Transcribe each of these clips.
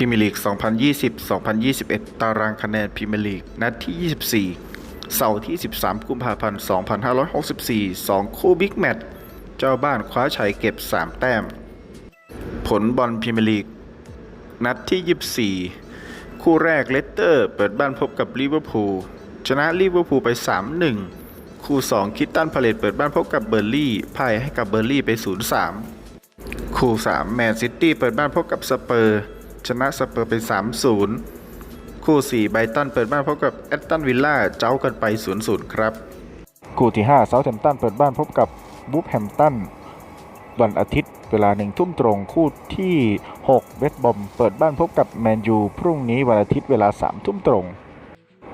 พรีเมียร์ลีก 2020-2021 ตารางคะแนนพรีเมียร์ลีก นัดที่ 24 เสาร์ที่ 13 กุมภาพันธ์ 2564 2 คู่บิ๊กแมตช์ เจ้าบ้านคว้าชัยเก็บ 3 แต้ม ผลบอลพรีเมียร์ลีก นัดที่ 24 คู่แรกเลสเตอร์ เปิดบ้านพบกับลิเวอร์พูล ชนะลิเวอร์พูลไป 3-1 คู่ 2 คิตตันพาเลตเปิดบ้านพบกับเบอร์ลี่พ่ายให้กับเบอร์ลี่ไป 0-3 คู่ 3 แมนซิตี้เปิดบ้านพบกับสเปอร์ ชนะสเปอร์ไป 3-0 คู่ 4 ไบรตันเปิดบ้านพบกับแอตตันวิลล่าเจ้ากันไป 0-0 ครับ คู่ที่5เซาท์แฮมป์ตันเปิดบ้านพบกับบูฟแฮมตันวันอาทิตย์เวลาหนึ่งทุ่มตรงคู่ที่ 6 เวสต์บอมเปิดบ้านพบกับแมนยูพรุ่งนี้วันอาทิตย์เวลา 3 ทุ่มตรง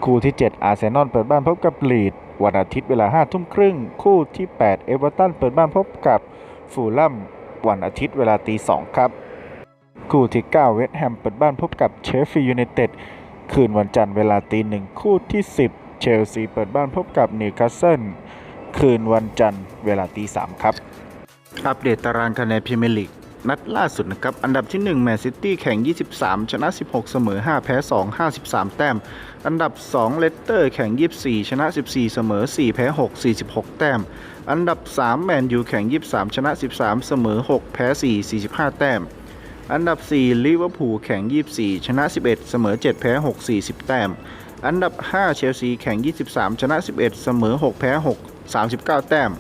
คู่ที่ 7 อาร์เซนอลเปิดบ้านพบกับลีดวันอาทิตย์เวลา 5 ทุ่มครึ่ง คู่ที่ 8 เอเวอร์ตันเปิดบ้านพบกับฟูลแลมวันอาทิตย์เวลาตี2ครับ คู่ที่ 9 เวสต์แฮมเปิดบ้านพบกับเชฟฟียูไนเต็ดคืนวันจันทร์เวลาตีหนึ่งคู่ที่ 10 เชลซีเปิดบ้านพบกับนิวคาสเซิลคืนวันจันทร์เวลาตีสามครับ อัปเดตตารางคะแนนพรีเมียร์ลีกนัดล่าสุดนะครับ อันดับที่ 1 แมนซิตี้แข่ง 23 ชนะ 16 เสมอ 5 แพ้ 2 53 แต้ม อันดับ 2 เลสเตอร์แข่ง 24 ชนะ 14 เสมอ 4 แพ้ 6 46 แต้ม อันดับ 3 แมนยูแข่ง 23 ชนะ 13 เสมอ 6 แพ้ 4 45 แต้ม อันดับ 4 ลิเวอร์พูลแข่ง 24 ชนะ 11 เสมอ 7 แพ้ 6 40 แต้ม อันดับ 5 เชลซีแข่ง 23 ชนะ 11 เสมอ 6 แพ้ 6 39 แต้ม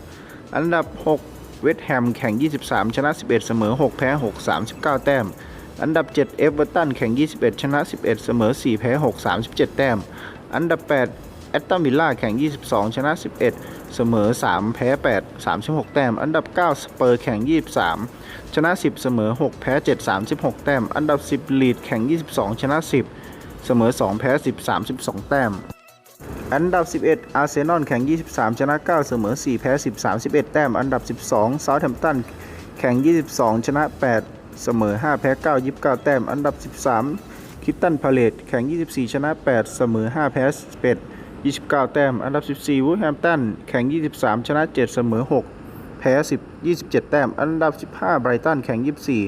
อันดับ 6 เวสต์แฮมแข่ง 23 ชนะ 11 เสมอ 6 แพ้ 6 39 แต้ม อันดับ 7 เอเวอร์ตันแข่ง 21 ชนะ 11 เสมอ 4 แพ้ 6 37 แต้ม อันดับ 8 แอตตันวิลล่าแข่ง 22 ชนะ 11 เสมอ 3 แพ้ 8 36 แต้ม อันดับ 9 สเปอร์แข่ง 23 ชนะ 10 เสมอ 6 แพ้ 7 36 แต้ม อันดับ 10 ลีดแข่ง 22 ชนะ 10 เสมอ 2 แพ้ 10 32 แต้ม อันดับ 11 อาร์เซนอลแข่ง 23 ชนะ 9 เสมอ 4 แพ้ 10 31 แต้ม อันดับ 12 เซาท์แฮมป์ตันแข่ง 22 ชนะ 8 เสมอ 5 แพ้ 9 29 แต้ม อันดับ 13คิตตันพาเลตแข่ง 24 ชนะ 8 เสมอ 5 แพ้11 29 แต้ม อันดับ 14วูแฮมตันแข่ง 23 ชนะ 7 เสมอ 6 แพ้ 10 27 แต้ม อันดับ 15 ไบรตันแข่ง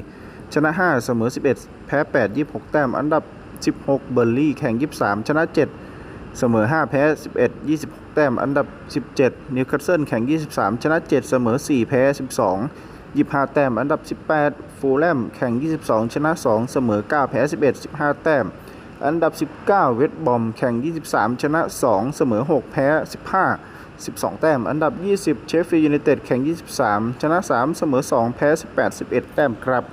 24 ชนะ 5 เสมอ 11 แพ้ 8 26 แต้ม อันดับ 16 เบอร์ลี่แข่ง 23 ชนะ 7 เสมอ 5 แพ้ 11 26 แต้ม อันดับ 17 นิวคาสเซิลแข่ง 23 ชนะ 7 เสมอ 4 แพ้ 12 25 แต้ม อันดับ 18 ฟูลแลมแข่ง 22 ชนะ 2 เสมอ 9 แพ้ 11 15 แต้ม อันดับ 19 เวสบอมแข่ง 23 ชนะ 2 เสมอ 6 แพ้ 15 12 แต้ม อันดับ 20 เชฟฟียูไนเต็ดแข่ง 23 ชนะ 3 เสมอ 2 แพ้ 18 11 แต้มครับ